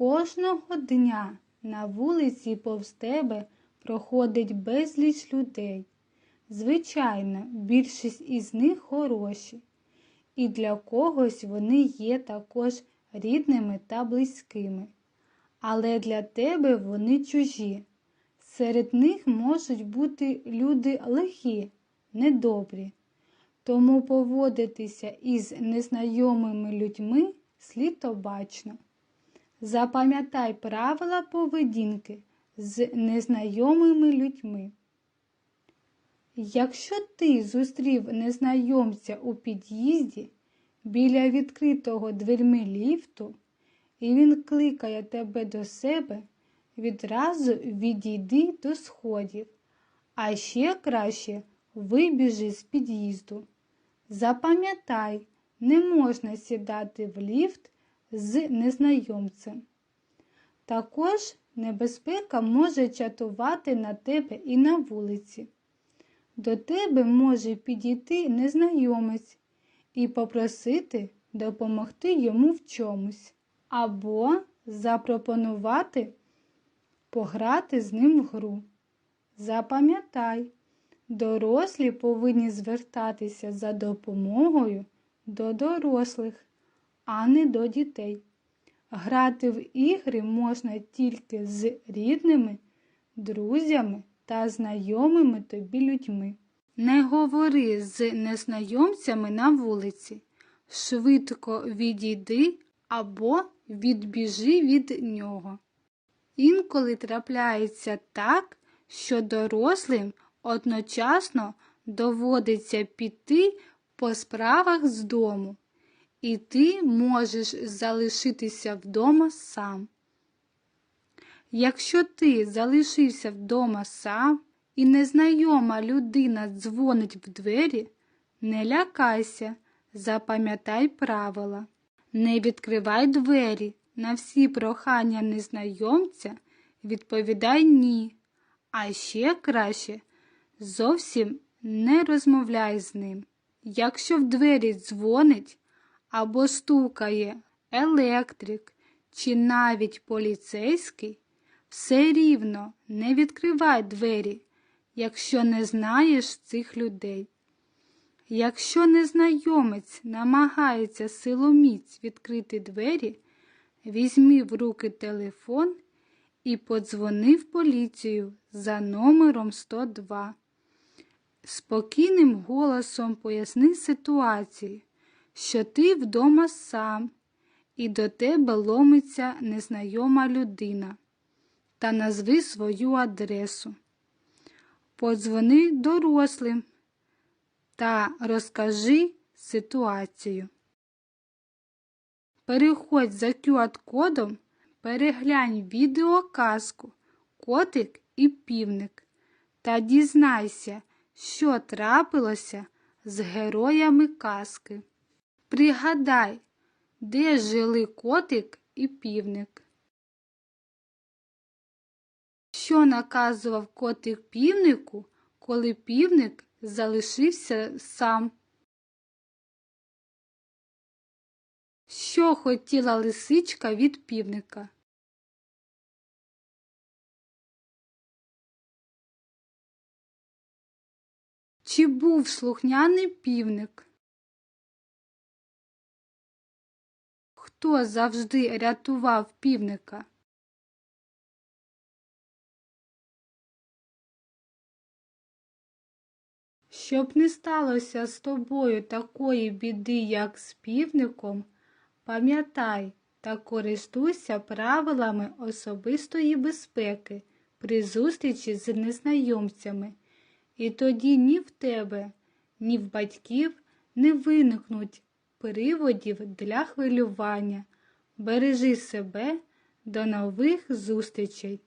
Кожного дня на вулиці повз тебе проходить безліч людей. Звичайно, більшість із них хороші, і для когось вони є також рідними та близькими. Але для тебе вони чужі. Серед них можуть бути люди лихі, недобрі. Тому поводитися із незнайомими людьми слід обачно. Запам'ятай правила поведінки з незнайомими людьми. Якщо ти зустрів незнайомця у під'їзді біля відкритого дверми ліфту, і він кликає тебе до себе, відразу відійди до сходів, а ще краще вибіжи з під'їзду. Запам'ятай, не можна сідати в ліфт з незнайомцем. Також небезпека може чатувати на тебе і на вулиці. До тебе може підійти незнайомець і попросити допомогти йому в чомусь, або запропонувати пограти з ним в гру. Запам'ятай, дорослі повинні звертатися за допомогою до дорослих, а не до дітей. Грати в ігри можна тільки з рідними, друзями та знайомими тобі людьми. Не говори з незнайомцями на вулиці. Швидко відійди або відбіжи від нього. Інколи трапляється так, що дорослим одночасно доводиться піти по справах з дому, і ти можеш залишитися вдома сам. Якщо ти залишився вдома сам і незнайома людина дзвонить в двері, не лякайся, запам'ятай правила. Не відкривай двері. На всі прохання незнайомця відповідай ні, а ще краще зовсім не розмовляй з ним. Якщо в двері дзвонить або стукає електрик чи навіть поліцейський, все рівно не відкривай двері, якщо не знаєш цих людей. Якщо незнайомець намагається силоміць відкрити двері, візьми в руки телефон і подзвони в поліцію за номером 102. Спокійним голосом поясни ситуацію, що ти вдома сам і до тебе ломиться незнайома людина та назви свою адресу. Подзвони дорослим та розкажи ситуацію. Переходь за QR-кодом, переглянь відеоказку Котик і півник та дізнайся, що трапилося з героями казки. Пригадай, де жили котик і півник. Що наказував котик півнику, коли півник залишився сам? Що хотіла лисичка від півника? Чи був слухняний півник? Хто завжди рятував півника? Щоб не сталося з тобою такої біди, як з півником, пам'ятай та користуйся правилами особистої безпеки при зустрічі з незнайомцями, і тоді ні в тебе, ні в батьків не виникнуть приводів для хвилювання. Бережи себе до нових зустрічей!